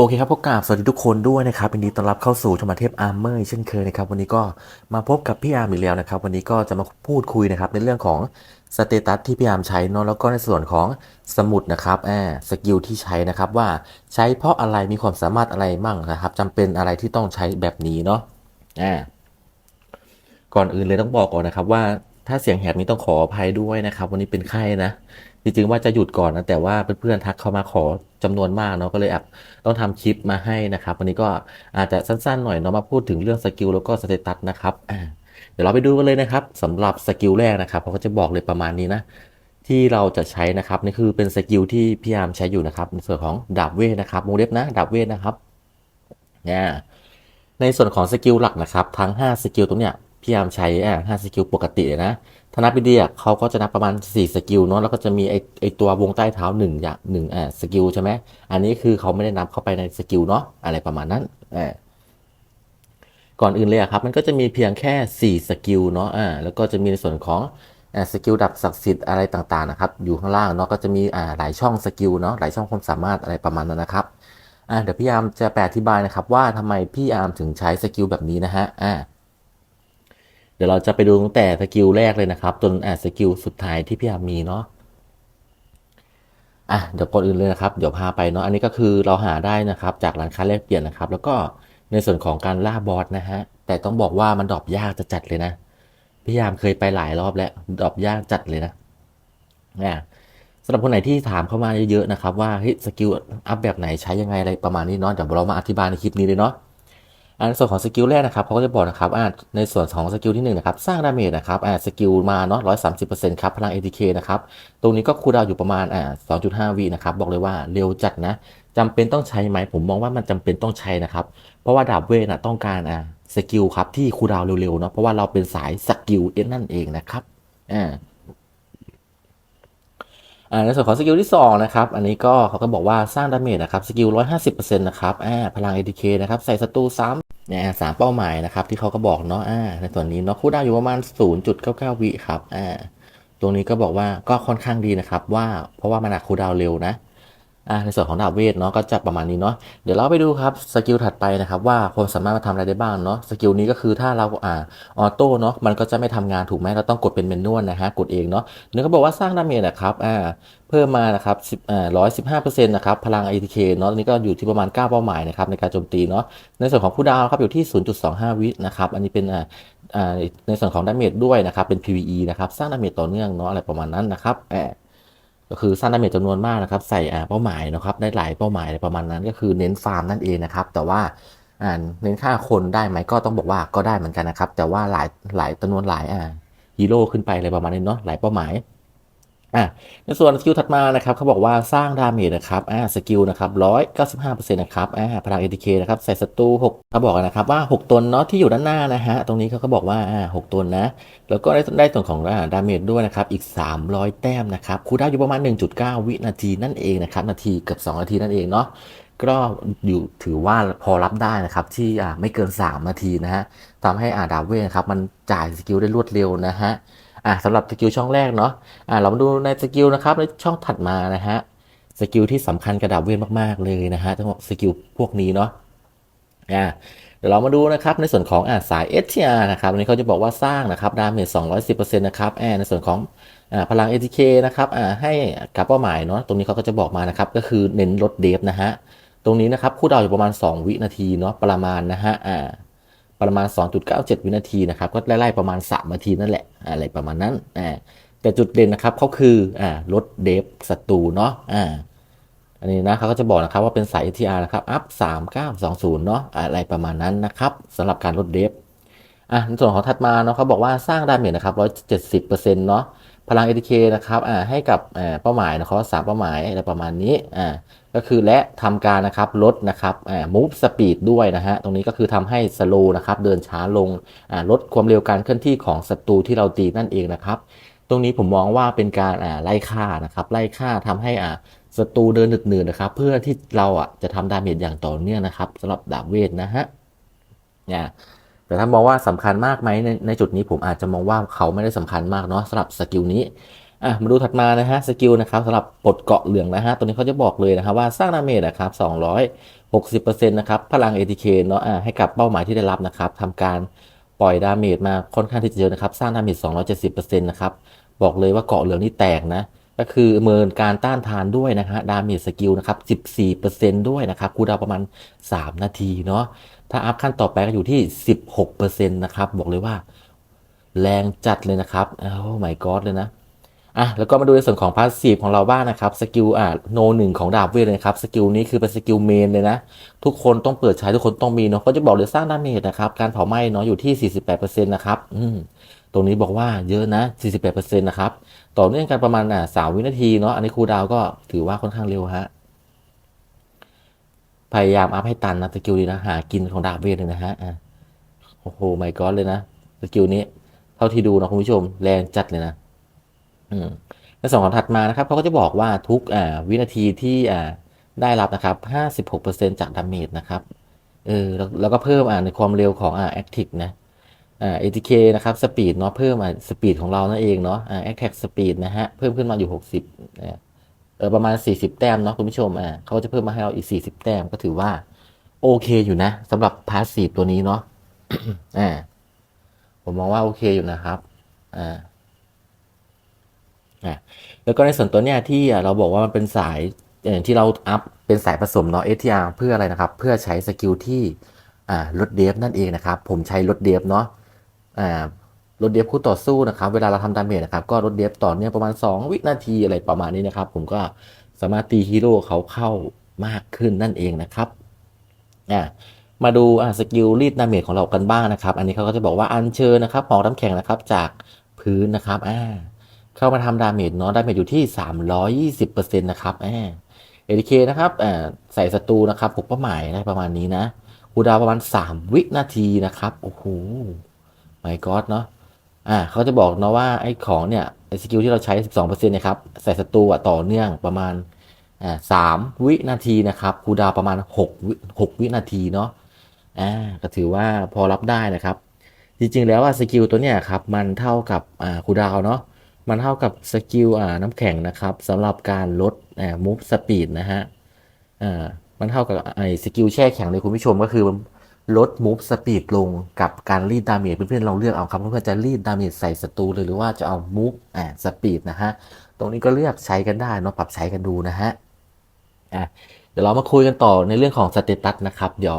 โอเคครับพบกับสวัสดีทุกคนด้วยนะครับยินดีต้อนรับเข้าสู่ธรรมเทพอาร์เมอร์เช่นเคยนะครับวันนี้ก็มาพบกับพี่อาร์มอีกแล้วนะครับ วันนี้ก็จะมาพูดคุยนะครับในเรื่องของสเตตัสที่พี่อาร์มใช้เนอะแล้วก็ในส่วนของสมุดนะครับแอ่าสกิลที่ใช้นะครับว่าใช้เพราะอะไรมีความสามารถอะไรมั่งนะครับจำเป็นอะไรที่ต้องใช้แบบนี้เนาะแอ่าก่อนอื่นเลยต้องบอกก่อนนะครับว่า ถ้าเสียงแหบนี้ต้องขออภัยด้วยนะครับ วันนี้เป็นไข้นะจริงๆว่าจะหยุดก่อนนะแต่ว่าเพื่อนๆทักเข้ามาขอจำนวนมากเนาะก็เลยแอบต้องทำคลิปมาให้นะครับ วันนี้ก็อาจจะสั้นๆหน่อยเนาะมาพูดถึงเรื่องสกิลแล้วก็สเตตัสนะครับเดี๋ยวเราไปดูกันเลยนะครับสำหรับสกิลแรกนะครับเขาก็จะบอกเลยประมาณนี้นะที่เราจะใช้นะครับนี่คือเป็นสกิลที่พี่ยามใช้อยู่นะครับในส่วนของดาบเวทนะครับวงเล็บนะดาบเวทนะครับเนี่ยในส่วนของสกิลหลักนะครับทั้ง 5 สกิลตรงเนี้ย พี่ยามใช้อ่าห้าสกิลปกติเลยนะถ้านับดีอะเขาก็จะนับประมาณ 4 สกิลเนาะแล้วก็จะมีไอไอตัววงใต้เท้า1อย่างหนึ่งอ่าสกิลใช่ไหมอันนี้คือเขาไม่ได้นับเข้าไปในสกิลเนาะอะไรประมาณนั้นอ่าก่อนอื่นเลยครับมันก็จะมีเพียงแค่ 4 สกิลเนาะอ่าแล้วก็จะมีในส่วนของอ่าสกิลดับศักดิ์สิทธิ์อะไรต่างๆนะครับอยู่ข้างล่างเนาะก็จะมีอ่าหลายช่องสกิลเนาะหลายช่องความสามารถอะไรประมาณนั้นนะครับอ่าเดี๋ยวพี่อามจะแปลอธิบายนะครับว่าทำไมพี่อามถึงใช้สกิลแบบนี้นะฮะอ่า เดี๋ยวเราจะไปดูตั้งแต่สกิลแรกเลยนะครับ จนอ่าสกิลสุดท้ายที่พี่อามมีเนาะอะเดี๋ยวก่อนอื่นเลยนะครับ เดี๋ยวพาไปเนาะอันนี้ก็คือเราหาได้นะครับ จากร้านค้าแลกเปลี่ยนนะครับ แล้วก็ในส่วนของการล่าบอสนะฮะแต่ต้องบอกว่ามันดรอปยากจะจัดเลยนะพี่ยามเคยไปหลายรอบแล้วดรอปยากจัดเลยนะอ่าสำหรับคนไหนที่ถามเข้ามาเยอะๆนะครับ ว่าเฮ้ยสกิลอัพแบบไหนใช้ยังไงอะไรประมาณนี้เนาะเดี๋ยวเรามาอธิบายในคลิปนี้เลยเนาะ อันส่วนของสกิลแรกนะครับเขาก็จะบอกนะครับอ่าในส่วนของสกิลที่1นนะครับสร้างดาเมจนะครับอ่าสกิลมาเนาะร้อยสามสิบเปอร์เซ็นต์ครับพลัง ATK นะครับตรงนี้ก็คูลดาวอยู่ประมาณอ่าสองจุดห้าวินะครับบอกเลยว่าเร็วจัดนะจำเป็นต้องใช้ไหมผมมองว่ามันจำเป็นต้องใช้นะครับเพราะว่าดาบเวทนะต้องการอ่าสกิลครับที่คูลดาวเร็วๆเนาะเพราะว่าเราเป็นสายสกิลเอ็นั่นเองนะครับอ่าอ่าในส่วนของสกิลที่2นะครับ อันนี้ก็เขาก็บอกว่าสร้างดาเมจนะครับ สกิล 150%นะครับอ่าพลัง ATK นะครับ ใส่ศัตรูซ้ำ เนี่ยสามเป้าหมายนะครับที่เขาก็บอกเนาะอ่าในส่วนนี้เนาะคูดาวอยู่ประมาณ 0.99 วิครับอ่าตรงนี้ก็บอกว่าก็ค่อนข้างดีนะครับว่าเพราะว่ามันอะคูดาวเร็วนะ ในส่วนของดาบเวทเนาะก็จะประมาณนี้เนาะเดี๋ยวเราไปดูครับสกิลถัดไปนะครับว่าคนสามารถมาทำอะไรได้บ้างเนาะสกิลนี้ก็คือถ้าเราอ่าออโต้เนาะมันก็จะไม่ทำงานถูกไหมเราต้องกดเป็นเมนนวลนะฮะกดเองเนาะเนื้อก็บอกว่าสร้างดาเมจนะครับอ่าเพิ่มมานะครับสิบอ่าร้อยสิบห้าเปอร์เซ็นต์นะครับ พลัง ATK เนาะนี่ก็อยู่ที่ประมาณ 9 เป้าหมายนะครับในการโจมตีเนาะ ในส่วนของผู้ดาวครับอยู่ที่ 0.25 วินะครับ อันนี้เป็นอ่าอ่าในส่วนของดาเมจด้วยนะครับ เป็น PVE นะครับ สร้างดาเมจต่อเนื่องเนาะอะไรประมาณนั้นนะครับแอบ ก็คือสร้างดาเมจจำนวนมากนะครับ ใส่เป้าหมายนะครับ ได้หลายเป้าหมายประมาณนั้นก็คือเน้นฟาร์มนั่นเองนะครับ แต่ว่าเน้นค่าคนได้ไหมก็ต้องบอกว่าก็ได้เหมือนกันนะครับ แต่ว่าหลายหลายจำนวนหลายอ่าฮีโร่ขึ้นไปอะไรประมาณนี้เนาะหลายเป้าหมาย อะในส่วนสกิลถัดมานะครับเขาบอกว่าสร้างดาเมจนะครับอ่าสกิลนะครับร้อยเก้าสิบห้าเปอร์เซ็นต์นะครับอ่าพลัง ATK นะครับใส่ศัตรูหกเขาบอกนะครับว่าหกตนเนาะที่อยู่ด้านหน้านะฮะตรงนี้เขาก็บอกว่าอ่าหกตนนะ แล้วก็ได้ได้ส่วนของดาเมจด้วยนะครับอีก300แต้มนะครับคูลดาอยู่ประมาณ1.9วินาทีนั่นเองนะครับนาทีเกือบ2นาทีนั่นเองเนาะก็อยู่ถือว่าพอรับได้นะครับที่อ่าไม่เกิน 3 นาทีนะฮะทำให้อ่าดาเวนะครับมันจ่ายสกิลได้รวดเร็วนะฮะ อ่าสำหรับสกิลช่องแรกเนาะอ่าเรามาดูในสกิลนะครับในช่องถัดมานะฮะสกิลที่สำคัญกับดาเวทมากๆเลยนะฮะทั้งสกิลพวกนี้เนาะอ่าเดี๋ยวเรามาดูนะครับในส่วนของอ่าสาย STR นะครับอันนี้เขาจะบอกว่าสร้างนะครับดาเมจ210%นะครับแอในส่วนของอ่าพลัง ATK นะครับอ่าให้กับเป้าหมายเนาะตรงนี้เขาก็จะบอกมานะครับก็คือเน้นลดเดฟนะฮะตรงนี้นะครับคู่ดาวอยู่ประมาณ 2 วินาทีเนาะประมาณนะฮะอ่า ประมาณ 2.97 วินาทีนะครับก็ไล่ๆประมาณ 3 นาทีนั่นแหละอะไรประมาณนั้นแต่จุดเด่นนะครับเขาคือลดเดฟศัตรูเนาะอันนี้นะเขาก็จะบอกนะครับว่าเป็นสาย ATR นะครับ up 3920 เนาะอะไรประมาณนั้นนะครับสำหรับการลดเดฟอะในส่วนของถัดมาเนาะเขาบอกว่าสร้างดาเมจนะครับ170%เนาะพลัง ATK นะครับอ่าให้กับเป้าหมายนะครับสามเป้าหมายอะไรประมาณนี้อ่า ก็คือและทำการนะครับลดนะครับอ่า move speed ด้วยนะฮะตรงนี้ก็คือทำให้ slow นะครับเดินช้าลงอ่าลดความเร็วการเคลื่อนที่ของศัตรูที่เราตีนั่นเองนะครับ ตรงนี้ผมมองว่าเป็นการอ่าไล่ฆ่านะครับไล่ฆ่าทำให้อ่าศัตรูเดินหนึกหนืดนะครับ เพื่อที่เราอะจะทำดาเมจอย่างต่อเนื่องนะครับสำหรับดาบเวทนะฮะเนี่ยแต่ถ้ามองว่าสำคัญมากไหมในในจุดนี้ผมอาจจะมองว่าเขาไม่ได้สำคัญมากเนาะสำหรับสกิลนี้ อะมาดูถัดมานะฮะสกิลนะครับสำหรับปลดเกาะเหลืองนะฮะตัวนี้เขาจะบอกเลยนะครับว่าสร้างดาเมจนะครับ 260%นะครับพลัง ATK เนาะอะให้กับเป้าหมายที่ได้รับนะครับทำการปล่อยดาเมจมาค่อนข้างที่จะเยอะนะครับ สร้างดาเมจ270%นะครับบอกเลยว่าเกาะเหลืองนี่แตกนะก็คือเมินการต้านทานด้วยนะฮะดาเมจสกิลนะครับ 14%ด้วยนะครับคูลดาวประมาณ 3 นาทีเนาะถ้าอัพขั้นต่อไปก็อยู่ที่ 16%นะครับบอกเลยว่า แรงจัดเลยนะครับโอ้ my god เลยนะ อะแล้วก็มาดูในส่วนของพาสซีฟของเราบ้างนะครับสกิลอะโนหนึ่งของดาบเวทเลยนะครับสกิลนี้คือเป็นสกิลเมนเลยนะ ทุกคนต้องเปิดใช้ทุกคนต้องมีเนาะก็จะบอกเลยสร้างดาเมจนะครับ การเผาไหม้เนาะอยู่ที่ 48%นะครับอืมตรงนี้บอกว่าเยอะนะ 48%นะครับ ต่อเนื่องกันประมาณอะ3วินาทีเนาะอันนี้ครูดาวก็ถือว่าค่อนข้างเร็วฮะพยายามอัพให้ตันนะสกิลนี้นะหากินของดาบเวทเลยนะฮะอะโอ้โห my god เลยนะสกิลนี้ เท่าที่ดูนะคุณผู้ชมแรงจัดเลยนะ ในส่วนของถัดมานะครับเขาก็จะบอกว่าทุกอ่าวินาทีที่อ่าได้รับนะครับ 56%จากดาเมจนะครับเออแล้วแล้วก็เพิ่มอ่าในความเร็วของอ่าแอคทีฟนะอ่า ATK นะครับสปีดเนาะเพิ่มอ่าสปีดของเรานั่นเองเนาะอ่าแอคแท็กสปีดนะฮะเพิ่มขึ้นมาอยู่ 60เออประมาณ 40 แต้มเนาะคุณผู้ชมอ่าเขาจะเพิ่มมาให้เราอีก 40 แต้มก็ถือว่าโอเคอยู่นะสำหรับพาสซีฟตัวนี้เนาะอ่าผมมองว่าโอเคอยู่นะครับอ่า อะแล้วก็ในส่วนตัวเนี้ยที่เราบอกว่ามันเป็นสายอย่างที่เราอัพเป็นสายผสมเนาะ STR เพื่ออะไรนะครับ เพื่อใช้สกิลที่อ่าลดเดฟนั่นเองนะครับ ผมใช้ลดเดฟเนาะอ่าลดเดฟคู่ต่อสู้นะครับเวลาเราทำดาเมจนะครับก็ลดเดฟต่อเนื่องประมาณ 2 วินาทีอะไรประมาณนี้นะครับ ผมก็สามารถตีฮีโร่เขาเข้ามากขึ้นนั่นเองนะครับอ่ามาดูสกิลรีดดาเมจของเรากันบ้างนะครับ อันนี้เขาก็จะบอกว่าอัญเชิญนะครับหอกน้ำแข็งนะครับจากพื้นนะครับอ่า เข้ามาทำดาเมจเนาะดาเมจอยู่ที่ 320%นะครับอ่าเอเคนะครับอ่าใส่ศัตรูนะครับปกเป้าหมายนะประมาณนี้นะคูดาวประมาณ 3 วินาทีนะครับ โอ้โหไม่กอดเนาะอ่าเขาจะบอกเนาะว่าไอ้ของเนี่ยไอ้สกิลที่เราใช้ 12%นะครับใส่ศัตรูอะต่อเนื่องประมาณอ่าสามวินาทีนะครับคูดาวประมาณ6วิ6วินาทีเนาะอ่าก็ถือว่าพอรับได้นะครับ จริงๆแล้วว่าสกิลตัวเนี้ยครับมันเท่ากับอ่าคูดาวเนาะ มันเท่ากับสกิลอ่าน้ำแข็งนะครับสำหรับการลดอ่ามูฟสปีดนะฮะอ่ามันเท่ากับไอ้สกิลแช่แข็งเลยคุณผู้ชมก็คือลดมูฟสปีดลงกับการรีดดาเมจเพื่อนๆลองเลือกเอาครับเพื่อนๆจะรีดดาเมจใส่ศัตรูเลยหรือว่าจะเอามูฟอ่าสปีดนะฮะตรงนี้ก็เลือกใช้กันได้เนาะปรับใช้กันดูนะฮะอะเดี๋ยวเรามาคุยกันต่อในเรื่องของสเตตัสนะครับ เดี๋ยว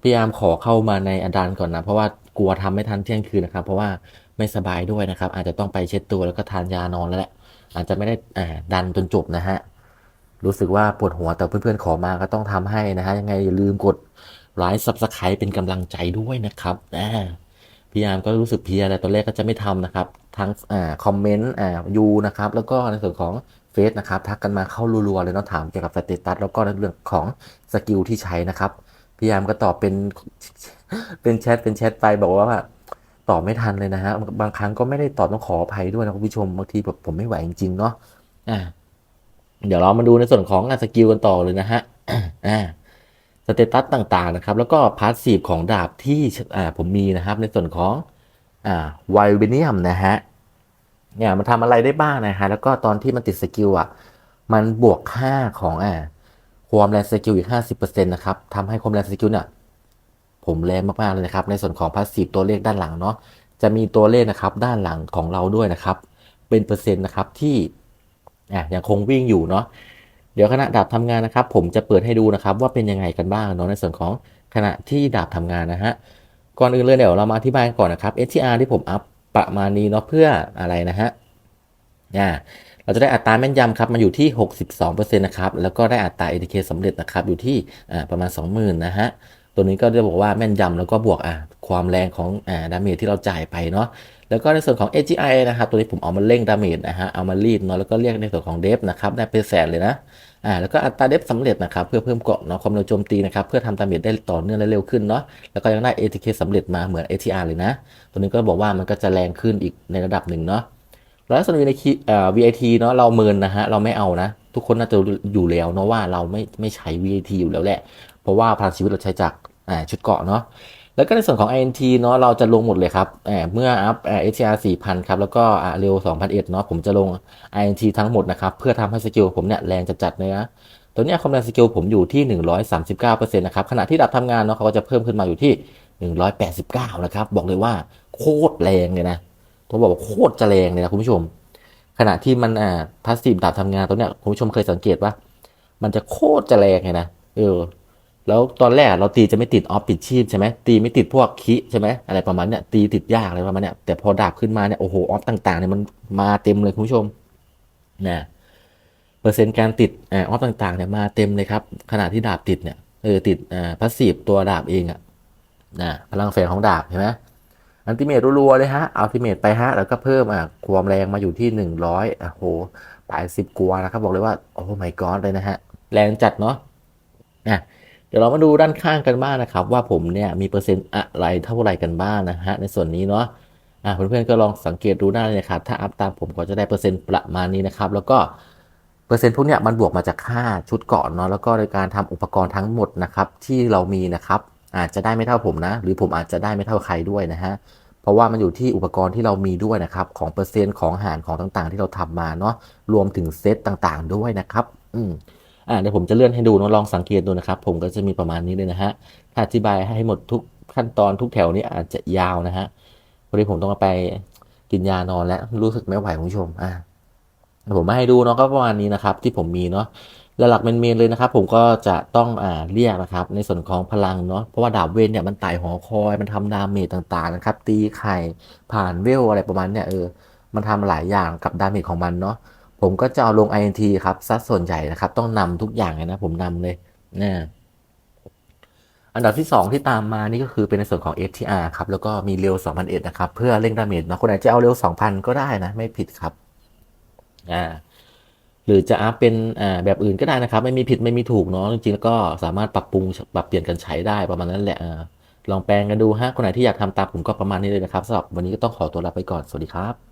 พยายามขอเข้ามาในอดันก่อนนะ เพราะว่ากลัวทำไม่ทันเที่ยงคืนนะครับ เพราะว่า ไม่สบายด้วยนะครับ อาจจะต้องไปเช็ดตัวแล้วก็ทานยานอนแล้วแหละอาจจะไม่ได้ดันจนจบนะฮะรู้สึกว่าปวดหัวแต่เพื่อนๆขอมาก็ต้องทำให้นะฮะยังไงอย่าลืมกดไลค์ซับสไครป์เป็นกำลังใจด้วยนะครับอ่าพยายามก็รู้สึกเพียแต่ตอนแรกก็จะไม่ทำนะครับทั้งอ่าคอมเมนต์อ่ายูนะครับแล้วก็ในส่วนของเฟซนะครับทักกันมาเข้ารัวๆเลยเนาะถามเกี่ยวกับสเตตัสแล้วก็เรื่องของสกิลที่ใช้นะครับพยายามก็ตอบเป็นเป็นแชทเป็นแชทไปบอกว่า ตอบไม่ทันเลยนะฮะบางครั้งก็ไม่ได้ตอบต้องขออภัยด้วยนะคุณผู้ชมบางทีแบบผมไม่ไหวจริงๆเนาะอ่าเดี๋ยวเรามาดูในส่วนของสกิลกันต่อเลยนะฮะอ่าสเตตัสต่างๆนะครับ แล้วก็พาสซีฟของดาบที่อ่าผมมีนะครับ ในส่วนของอ่าไวเบเนียมนะฮะเนี่ยมันทำอะไรได้บ้างนะฮะแล้วก็ตอนที่มันติดสกิลอะมันบวกค่าของอ่าความแรงสกิลอีก 50%นะครับทำให้ความแรงสกิลเนี่ย ผมแรงมากๆเลยนะครับ ในส่วนของพาสซีฟตัวเลขด้านหลังเนาะจะมีตัวเลขนะครับด้านหลังของเราด้วยนะครับ เป็นเปอร์เซ็นต์นะครับที่อะยังคงวิ่งอยู่เนาะเดี๋ยวขณะดาบทำงานนะครับ ผมจะเปิดให้ดูนะครับ ว่าเป็นยังไงกันบ้างเนาะในส่วนของขณะที่ดาบทำงานนะฮะก่อนอื่นเลยเดี๋ยวเรามาอธิบายก่อนนะครับ STR ที่ผมอัพประมาณนี้เนาะเพื่ออะไรนะฮะอ่าเราจะได้อัตราแม่นยำครับมาอยู่ที่ 62%นะครับแล้วก็ได้อัตรา ATK สำเร็จนะครับอยู่ที่ประมาณ 20,000นะฮะ ตัวนี้ก็จะบอกว่าแม่นยำแล้วก็บวกอ่าความแรงของอ่าดาเมจที่เราจ่ายไปเนาะแล้วก็ในส่วนของ AGI นะครับ ตัวนี้ผมเอามาเร่งดาเมจนะฮะเอามารีดเนาะแล้วก็เรียกในส่วนของเดฟนะครับได้เป็นแสนเลยนะอ่าแล้วก็อัตราเดฟสำเร็จนะครับเพื่อเพิ่มเกาะเนาะความเร็วโจมตีนะครับเพื่อทำดาเมจได้ต่อเนื่องและเร็วขึ้นเนาะแล้วก็ยังได้ ATK สำเร็จมาเหมือน ATR เลยนะ ตัวนี้ก็บอกว่ามันก็จะแรงขึ้นอีกในระดับหนึ่งเนาะแล้วส่วนในเอ่อ VIT เนาะเราเมินนะฮะเราไม่เอานะทุกคนน่าจะอยู่แล้วเนาะว่าเราไม่ไม่ใช้ VIT อยู่แล้วแหละ เพราะว่าพลังชีวิตเราใช้จากชุดเกาะเนาะแล้วก็ในส่วนของ INT เนาะเราจะลงหมดเลยครับเมื่ออัพ HCR 4,000 ครับ แล้วก็อ่าเร็ว2,001เนาะผมจะลง INT ทั้งหมดนะครับ เพื่อทำให้สกิลผมเนี่ยแรงจัดๆเลยนะตัวเนี้ยความแรงสกิลผมอยู่ที่ 139%นะครับขณะที่ดับทำงานเนาะเขาก็จะเพิ่มขึ้นมาอยู่ที่ 189 นะครับ บอกเลยว่าโคตรแรงเลยนะต้องบอกว่าโคตรจะแรงเลยนะคุณผู้ชม ขณะที่มันอ่าพาสซีฟดับทำงานตัวเนี้ยคุณผู้ชมเคยสังเกตว่ามันจะโคตรจะแรงเลยนะเออ แล้วตอนแรกเราตีจะไม่ติดออฟปิดชีพใช่ไหมตีไม่ติดพวกคิใช่ไหมอะไรประมาณเนี้ยตีติดยากอะไรประมาณเนี้ยแต่พอดาบขึ้นมาเนี่ยโอ้โหออฟต่างๆเนี่ยมันมาเต็มเลยคุณผู้ชมนะเปอร์เซ็นต์การติดออฟต่างๆเนี่ยมาเต็มเลยครับขณะที่ดาบติดเนี่ยเออติดอ่าพาสซีฟตัวดาบเองอะนะพลังแฝงของดาบเห็นไหมอันติเมตรัวๆเลยฮะอัลติเมตไปฮะแล้วก็เพิ่มอะความแรงมาอยู่ที่หนึ่งร้อยโอ้โหแปดสิบกัวนะครับบอกเลยว่าโอ้ my god เลยนะฮะแรงจัดเนาะอะ ดี๋ยวเรามาดูด้านข้างกันบ้างนะครับ ว่าผมเนี่ยมีเปอร์เซ็นต์อะไรเท่าไหร่กันบ้างนะฮะในส่วนนี้เนาะอ่าเพื่อนๆก็ลองสังเกตดูได้เลยนะครับ ถ้าอัพตามผมก็จะได้เปอร์เซ็นต์ประมาณนี้นะครับ แล้วก็เปอร์เซ็นต์พวกเนี้ยมันบวกมาจากค่าชุดเกาะเนาะแล้วก็ในการทำอุปกรณ์ทั้งหมดนะครับที่เรามีนะครับ อาจจะได้ไม่เท่าผมนะ หรือผมอาจจะได้ไม่เท่าใครด้วยนะฮะเพราะว่ามันอยู่ที่อุปกรณ์ที่เรามีด้วยนะครับ ของเปอร์เซ็นต์ของอาหารของต่างๆ ที่เราทำมาเนาะรวมถึงเซตต่างๆ ด้วยนะครับ อืม อ่าเดี๋ยวผมจะเลื่อนให้ดูเนะลองสังเกตดูนะครับ ผมก็จะมีประมาณนี้เลยนะฮะถ้าอธิบายให้หมดทุกขั้นตอนทุกแถวนี้อาจจะยาวนะฮะวันนี้ผมต้องไปกินยานอนแล้วรู้สึกไม่ไหวคุณผู้ชมอ่าผมมาให้ดูเนาะก็ประมาณนี้นะครับ ที่ผมมีเนาะและหลักเมนๆเลยนะครับ ผมก็จะต้องอ่าเรียกนะครับ ในส่วนของพลังเนาะเพราะว่าดาบเวนเนี่ยมันไต่หอคอยมันทำดาเมจต่างๆนะครับ ตีไข่ผ่านเวลอะไรประมาณเนี่ยเออมันทำหลายอย่างกับดาเมจของมันเนาะ ผมก็จะเอาลง INT ครับซัดส่วนใหญ่นะครับ ต้องนำทุกอย่างเลยนะ ผมนำเลยนะอันดับที่ 2 ที่ตามมานี่ก็คือเป็นในส่วนของ FTR ครับ แล้วก็มีเร็ว2001นะครับ เพื่อเร่งดาเมจนะคนไหนจะเอาเร็ว 2,000 ก็ได้นะ ไม่ผิดครับอ่าหรือจะอัพเป็นอ่าแบบอื่นก็ได้นะครับ ไม่มีผิดไม่มีถูกเนาะจริงๆแล้วก็สามารถปรับปรุงปรับเปลี่ยนกันใช้ได้ประมาณนั้นแหละอ่าลองแปลงกันดูฮะคนไหนที่อยากทำตามผมก็ประมาณนี้เลยนะครับสำหรับวันนี้ก็ต้องขอตัวลาไปก่อนสวัสดีครับ